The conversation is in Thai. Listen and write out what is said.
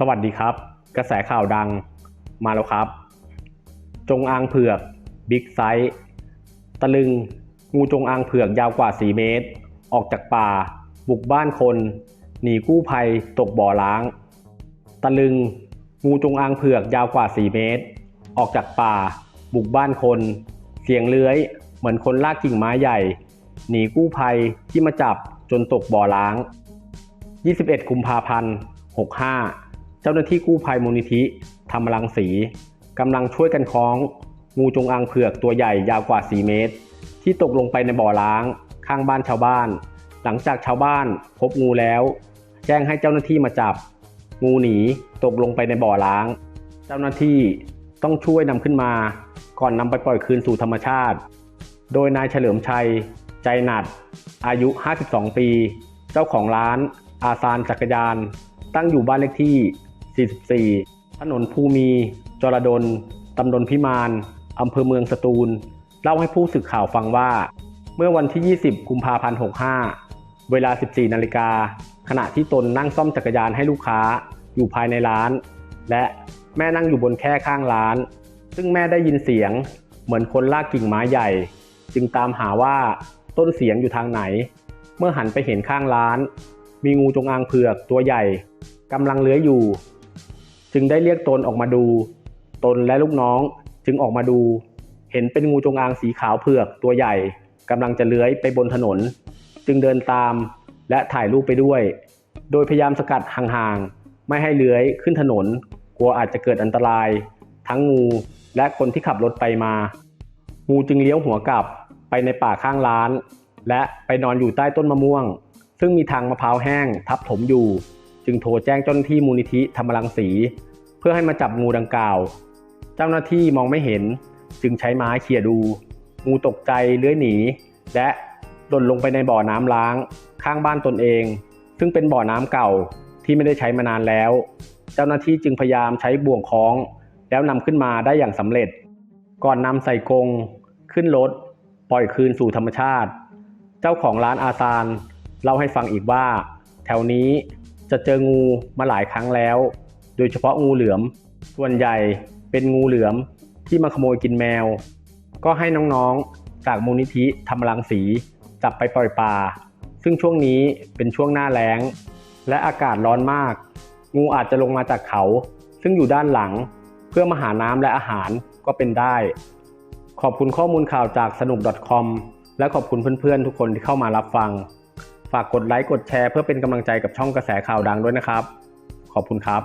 สวัสดีครับ กระแสข่าวดังมาแล้วครับ จงอางเผือกบิ๊กไซส์ตะลึง งูจงอางเผือกยาวกว่า 4 เมตร ออกจากป่า บุกบ้านคน หนีกู้ภัยตกบ่อล้าง ตะลึง งูจงอางเผือกยาวกว่า 4 เมตร ออกจากป่า บุกบ้านคน เสียงเลื้อย เหมือนคนลากกิ่งไม้ใหญ่ หนีกู้ภัยที่มาจับจนตกบ่อล้าง 21 กุมภาพันธ์ 65 จ้าหน้าที่กู้ภัยมูลนิธิธรรมรังสีกำลังช่วยกันคล้อง งูจงอางเผือกตัวใหญ่ยาวกว่า 4 เมตร ที่ตกลงไปในบ่อล้าง ข้างบ้านชาวบ้าน หลังจากชาวบ้านพบงูแล้ว แจ้งให้เจ้าหน้าที่มาจับ งูหนีตกลงไปในบ่อล้าง เจ้าหน้าที่ต้องช่วยนำขึ้นมา ก่อนนำไปปล่อยคืนสู่ธรรมชาติ โดยนายเฉลิมชัย ใจหนัด อายุ 52 ปี เจ้าของร้าน อาซานจักรยาน ตั้งอยู่บ้านเลขที่ 44 ถนนภูมี จรดลตำบลพิมานอำเภอเมืองสตูล เล่าให้ผู้สื่อข่าวฟังว่า เมื่อวันที่ 20 กุมภาพันธ์ 65 เวลา 14 นาฬิกา ขณะที่ตนนั่งซ่อมจักรยานให้ลูกค้าอยู่ภายในร้าน และแม่นั่งอยู่บนแค่ข้างร้าน ซึ่งแม่ได้ยินเสียง เหมือนคนลากกิ่งไม้ใหญ่ จึงตามหาว่าต้นเสียงอยู่ทางไหน เมื่อหันไปเห็นข้างร้าน มีงูจงอางเผือกตัวใหญ่กำลังเลื้อยอยู่ จึงได้เรียกตนออกมาดู ตนและลูกน้องจึงออกมาดู เห็นเป็นงูจงอางสีขาวเผือกตัวใหญ่กำลังจะเลื้อยไปบนถนน จึงเดินตามและถ่ายรูปไปด้วย โดยพยายามสกัดห่างๆ ไม่ให้เลื้อยขึ้นถนน กลัวอาจจะเกิดอันตราย ทั้งงูและคนที่ขับรถไปมา งูจึงเลี้ยวหัวกลับไปในป่าข้างร้าน และไปนอนอยู่ใต้ต้นมะม่วง ซึ่งมีทางมะพร้าวแห้งทับถมอยู่ จึงโทรแจ้งเจ้าหน้าที่มูลนิธิธรรมรังสี พื่อให้มาจับงูดังกล่าว เจ้าหน้าที่มองไม่เห็นจึงใช้ไม้เขี่ยดู งูตกใจเลื้อยหนี และหล่นลงไปในบ่อน้ำล้าง ข้างบ้านตนเอง ซึ่งเป็นบ่อน้ำเก่าที่ไม่ได้ใช้มานานแล้ว เจ้าหน้าที่จึงพยายามใช้บ่วงคล้อง แล้วนำขึ้นมาได้อย่างสำเร็จ ก่อนนำใส่กรงขึ้นรถปล่อยคืนสู่ธรรมชาติ เจ้าของร้านอาซานเล่าให้ฟังอีกว่า แถวนี้จะเจองูมาหลายครั้งแล้ว โดยเฉพาะงูเหลือม ส่วนใหญ่เป็นงูเหลือมที่มาขโมยกินแมว ก็ให้น้องๆ จากมูลนิธิธรรมรังสี จับไปปล่อยป่า ซึ่งช่วงนี้เป็นช่วงหน้าแล้ง และอากาศร้อนมาก งูอาจจะลงมาจากเขา ซึ่งอยู่ด้านหลัง เพื่อมาหาน้ำและอาหารก็เป็นได้ ขอบคุณข้อมูลข่าวจากสนุก .com และขอบคุณเพื่อนๆ ทุกคนที่เข้ามารับฟัง ฝากกดไลค์กดแชร์เพื่อเป็นกำลังใจกับช่องกระแสข่าวดังด้วยนะครับ ขอบคุณครับ